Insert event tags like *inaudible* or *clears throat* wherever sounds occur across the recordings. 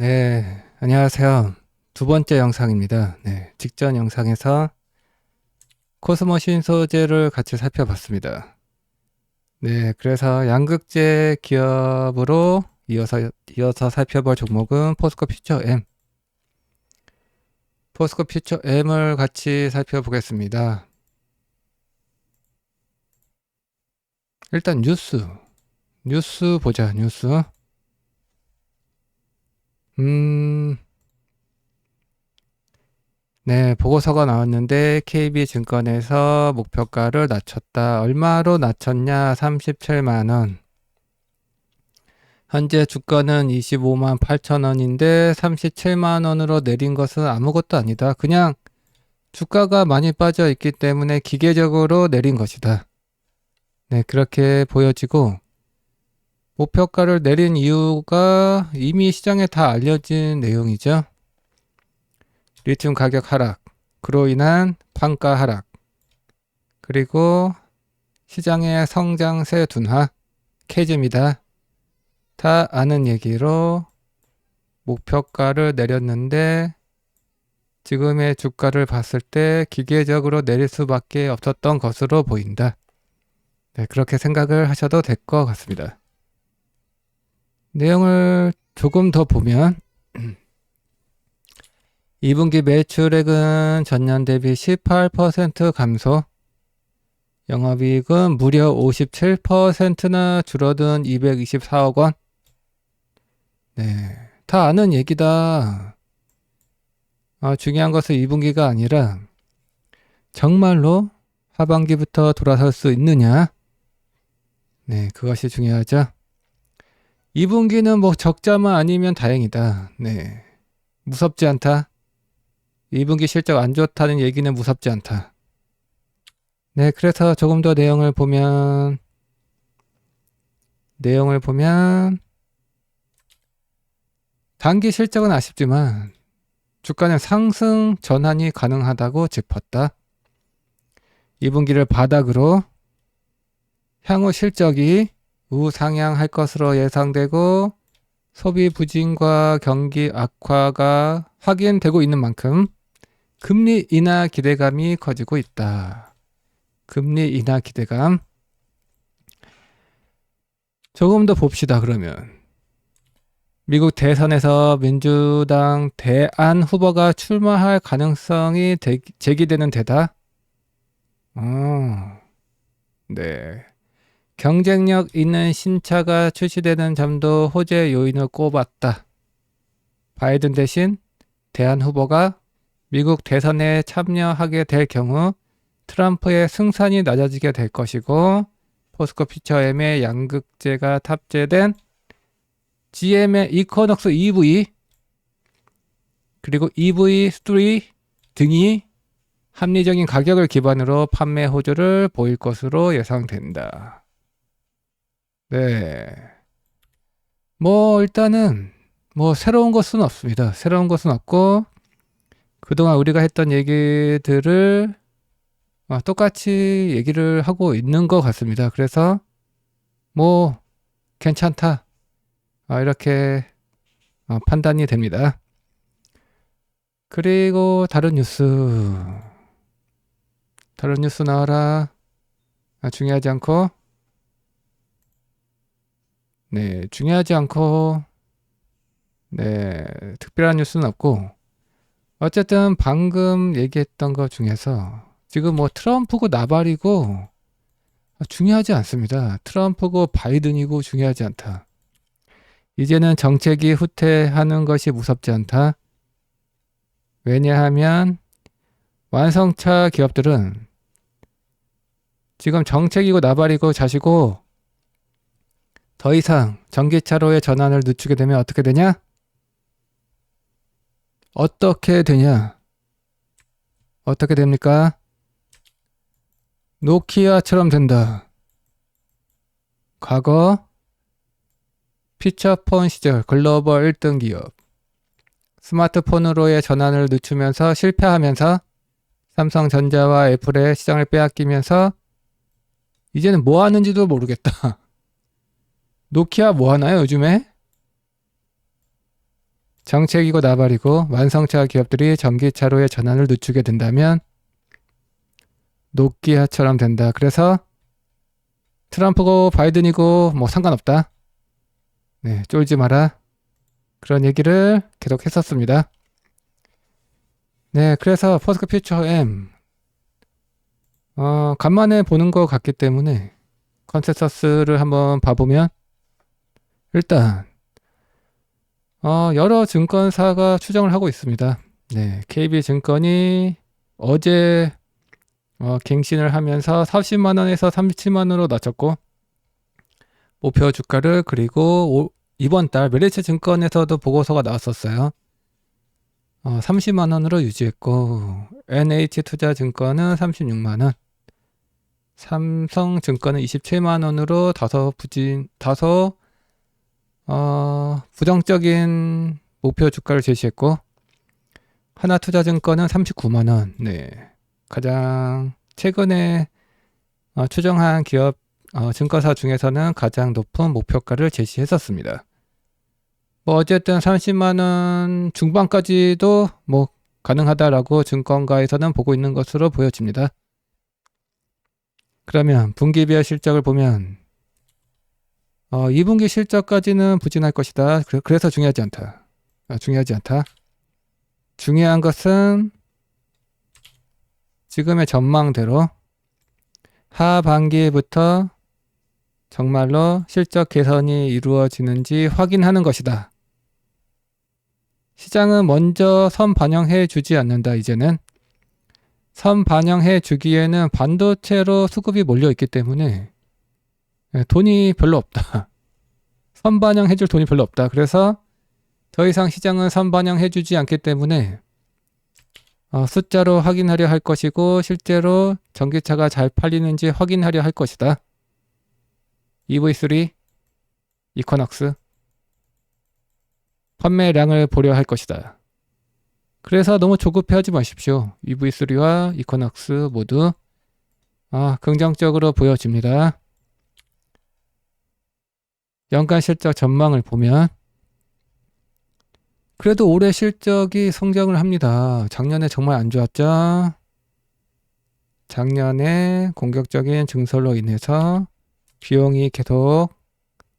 네, 안녕하세요. 두 번째 영상입니다. 네, 직전 영상에서 코스모신 소재를 같이 살펴봤습니다. 네, 그래서 양극재 기업으로 이어서, 이어서 살펴볼 종목은 포스코 퓨처 M. 포스코 퓨처 M을 같이 살펴보겠습니다. 일단 뉴스. 뉴스 보자, 뉴스. 음, 네, 보고서가 나왔는데 KB증권에서 목표가를 낮췄다. 얼마로 낮췄냐? 37만 원. 현재 주가는 25만 8천 원인데 37만 원으로 내린 것은 아무것도 아니다. 그냥 주가가 많이 빠져 있기 때문에 기계적으로 내린 것이다. 네, 그렇게 보여지고 목표가를 내린 이유가 이미 시장에 다 알려진 내용이죠. 리튬 가격 하락, 그로 인한 판가 하락, 그리고 시장의 성장세 둔화, 캐즘이다. 다 아는 얘기로 목표가를 내렸는데 지금의 주가를 봤을 때 기계적으로 내릴 수밖에 없었던 것으로 보인다. 네, 그렇게 생각을 하셔도 될 것 같습니다. 내용을 조금 더 보면 *clears throat* 2분기 매출액은 전년 대비 18% 감소, 영업이익은 무려 57%나 줄어든 224억 원. 네, 다 아는 얘기다. 아, 중요한 것은 2분기가 아니라 정말로 하반기부터 돌아설 수 있느냐? 네, 그것이 중요하죠. 2분기는 뭐 적자만 아니면 다행이다. 네. 무섭지 않다. 2분기 실적 안 좋다는 얘기는 무섭지 않다. 네, 그래서 조금 더 내용을 보면, 내용을 보면, 단기 실적은 아쉽지만, 주가는 상승 전환이 가능하다고 짚었다. 2분기를 바닥으로 향후 실적이 우상향할 것으로 예상되고 소비 부진과 경기 악화가 확인되고 있는 만큼 금리 인하 기대감이 커지고 있다. 금리 인하 기대감. 조금 더 봅시다, 그러면. 미국 대선에서 민주당 대안 후보가 출마할 가능성이 대, 제기되는 데다. 어, 네. 경쟁력 있는 신차가 출시되는 점도 호재 요인을 꼽았다. 바이든 대신 대한 후보가 미국 대선에 참여하게 될 경우 트럼프의 승산이 낮아지게 될 것이고 포스코 퓨처엠의 양극재가 탑재된 GM의 이코넉스 EV 그리고 EV3 등이 합리적인 가격을 기반으로 판매 호조를 보일 것으로 예상된다. 네. 뭐 일단은 뭐 새로운 것은 없습니다. 새로운 것은 없고 그동안 우리가 했던 얘기들을 어, 똑같이 얘기를 하고 있는 것 같습니다. 그래서 뭐 괜찮다 어, 이렇게 어, 판단이 됩니다. 그리고 다른 뉴스 다른 뉴스 나와라 아, 중요하지 않고 네, 중요하지 않고, 네, 특별한 뉴스는 없고, 어쨌든 방금 얘기했던 것 중에서 지금 뭐 트럼프고 나발이고 중요하지 않습니다. 트럼프고 바이든이고 중요하지 않다. 이제는 정책이 후퇴하는 것이 무섭지 않다. 왜냐하면 완성차 기업들은 지금 정책이고 나발이고 자시고 더 이상 전기차로의 전환을 늦추게 되면 어떻게 되냐? 어떻게 되냐? 어떻게 됩니까? 노키아처럼 된다. 과거 피처폰 시절 글로벌 1등 기업 스마트폰으로의 전환을 늦추면서 실패하면서 삼성전자와 애플의 시장을 빼앗기면서 이제는 뭐 하는지도 모르겠다. 노키아 뭐 하나요, 요즘에? 정책이고 나발이고 완성차 기업들이 전기차로의 전환을 늦추게 된다면 노키아처럼 된다. 그래서 트럼프고 바이든이고 뭐 상관없다. 네, 쫄지 마라. 그런 얘기를 계속 했었습니다. 네, 그래서 포스코 퓨처 M 어, 간만에 보는 것 같기 때문에 컨센서스를 한번 봐보면 일단 어, 여러 증권사가 추정을 하고 있습니다. 네, KB증권이 어제 어, 갱신을 하면서 40만 원에서 37만 원으로 낮췄고 목표 주가를 그리고 오, 이번 달 메리츠 증권에서도 보고서가 나왔었어요. 어, 30만 원으로 유지했고 NH투자증권은 36만 원, 삼성증권은 27만 원으로 다소 부진 다소 어, 부정적인 목표 주가를 제시했고 하나투자증권은 39만 원. 네. 가장 최근에 어, 추정한 기업 어, 증권사 중에서는 가장 높은 목표가를 제시했었습니다. 뭐 어쨌든 30만 원 중반까지도 뭐 가능하다라고 증권가에서는 보고 있는 것으로 보여집니다. 그러면 분기별 실적을 보면 어, 2분기 실적까지는 부진할 것이다. 그래서 중요하지 않다. 아, 중요하지 않다. 중요한 것은 지금의 전망대로 하반기부터 정말로 실적 개선이 이루어지는지 확인하는 것이다. 시장은 먼저 선 반영해 주지 않는다, 이제는. 선 반영해 주기에는 반도체로 수급이 몰려 있기 때문에 예, 돈이 별로 없다. *laughs* 선 반영 해 줄 돈이 별로 없다. 그래서 더 이상 시장은 선 반영 해 주지 않기 때문에 어, 숫자로 확인하려 할 것이고 실제로 전기차가 잘 팔리는지 확인하려 할 것이다. EV3 이코낙스 판매량을 보려 할 것이다. 그래서 너무 조급해하지 마십시오. EV3와 이코낙스 모두 아, 긍정적으로 보여집니다. 연간 실적 전망을 보면 그래도 올해 실적이 성장을 합니다. 작년에 정말 안 좋았죠? 작년에 공격적인 증설로 인해서 비용이 계속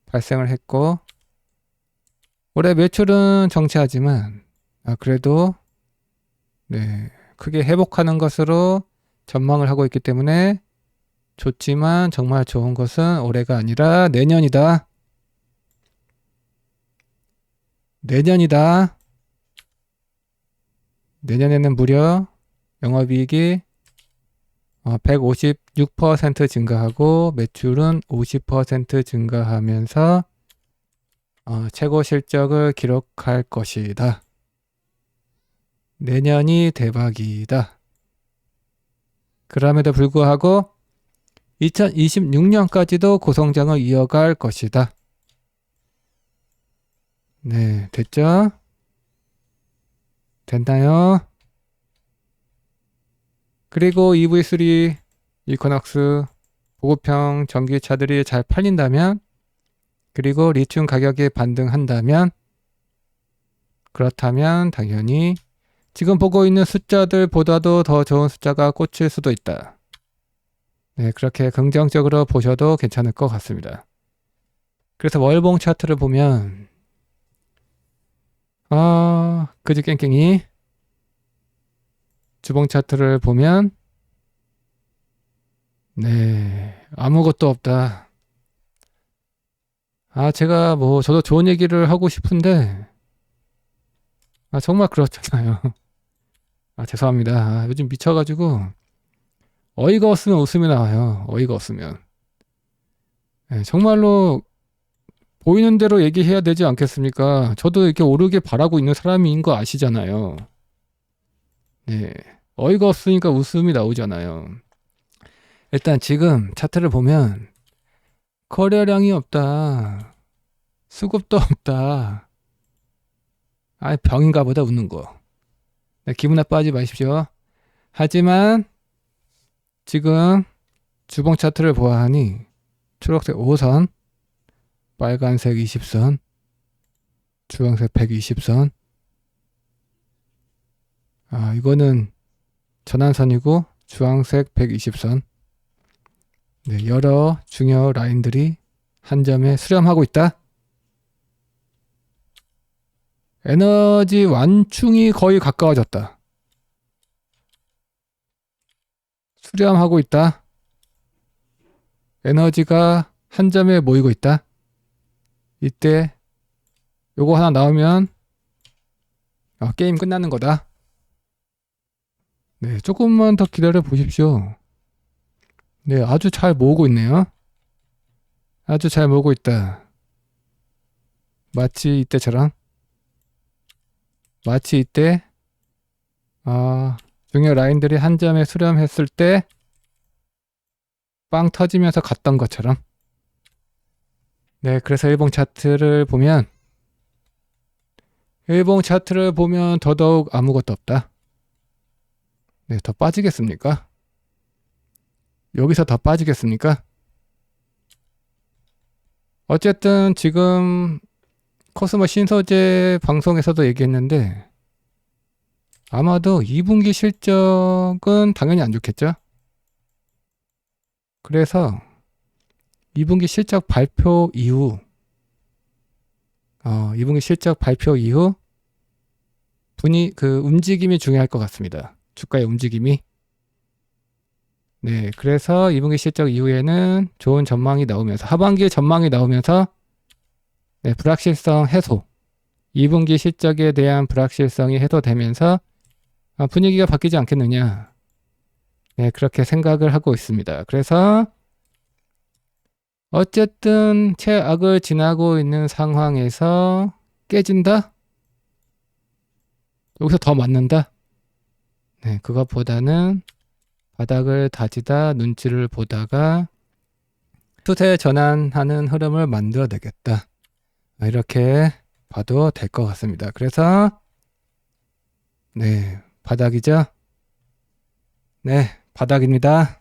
발생을 했고 올해 매출은 정체하지만 아 그래도 네 크게 회복하는 것으로 전망을 하고 있기 때문에 좋지만 정말 좋은 것은 올해가 아니라 내년이다. 내년이다. 내년에는 무려 영업이익이 156% 어, 증가하고 매출은 50% 증가하면서 어, 최고 실적을 기록할 것이다. 내년이 대박이다. 그럼에도 불구하고 2026년까지도 고성장을 이어갈 것이다. 네, 됐죠? 됐나요? 그리고 EV3 이코낙스 보급형 전기차들이 잘 팔린다면 그리고 리튬 가격이 반등한다면 그렇다면 당연히 지금 보고 있는 숫자들보다도 더 좋은 숫자가 꽂힐 수도 있다. 네, 그렇게 긍정적으로 보셔도 괜찮을 것 같습니다. 그래서 월봉 차트를 보면 아, 그지 깽깽이 주봉 차트를 보면 네, 아무것도 없다. 아, 제가 뭐 저도 좋은 얘기를 하고 싶은데 아, 정말 그렇잖아요. *laughs* 아, 죄송합니다. 아, 요즘 미쳐가지고 어이가 없으면 웃음이 나와요. 어이가 없으면. 네, 정말로 보이는 대로 얘기해야 되지 않겠습니까? 저도 이렇게 오르게 바라고 있는 사람인 거 아시잖아요. 네. 어이가 없으니까 웃음이 나오잖아요. 일단 지금 차트를 보면 거래량이 없다. 수급도 없다. 아, 병인가 보다 웃는 거. 네, 기분 나빠하지 마십시오. 하지만 지금 주봉 차트를 보아하니 초록색 5선 빨간색 20선, 주황색 120선, 아, 이거는 전환선이고 주황색 120선. 네, 여러 중요 라인들이 한 점에 수렴하고 있다. 에너지 완충이 거의 가까워졌다. 수렴하고 있다. 에너지가 한 점에 모이고 있다. 이때 요거 하나 나오면 아, 게임 끝나는 거다. 네, 조금만 더 기다려 보십시오. 네, 아주 잘 모으고 있네요. 아주 잘 모으고 있다. 마치 이때처럼. 마치 이때, 아, 중요 라인들이 한 점에 수렴했을 때, 빵 터지면서 갔던 것처럼. 네, 그래서 일봉 차트를 보면, 일봉 차트를 보면 더더욱 아무것도 없다. 네, 더 빠지겠습니까? 여기서 더 빠지겠습니까? 어쨌든 지금 코스모 신소재 방송에서도 얘기했는데 아마도 2분기 실적은 당연히 안 좋겠죠? 그래서 2분기 실적 발표 이후 어, 2분기 실적 발표 이후 분위 그 움직임이 중요할 것 같습니다. 주가의 움직임이 네, 그래서 2분기 실적 이후에는 좋은 전망이 나오면서 하반기 전망이 나오면서 네, 불확실성 해소 2분기 실적에 대한 불확실성이 해소되면서 아, 분위기가 바뀌지 않겠느냐 네, 그렇게 생각을 하고 있습니다. 그래서 어쨌든 최악을 지나고 있는 상황에서 깨진다? 여기서 더 맞는다? 네, 그것보다는 바닥을 다지다 눈치를 보다가 추세 전환하는 흐름을 만들어내겠다. 이렇게 봐도 될 것 같습니다. 그래서 네, 바닥이죠? 네, 바닥입니다.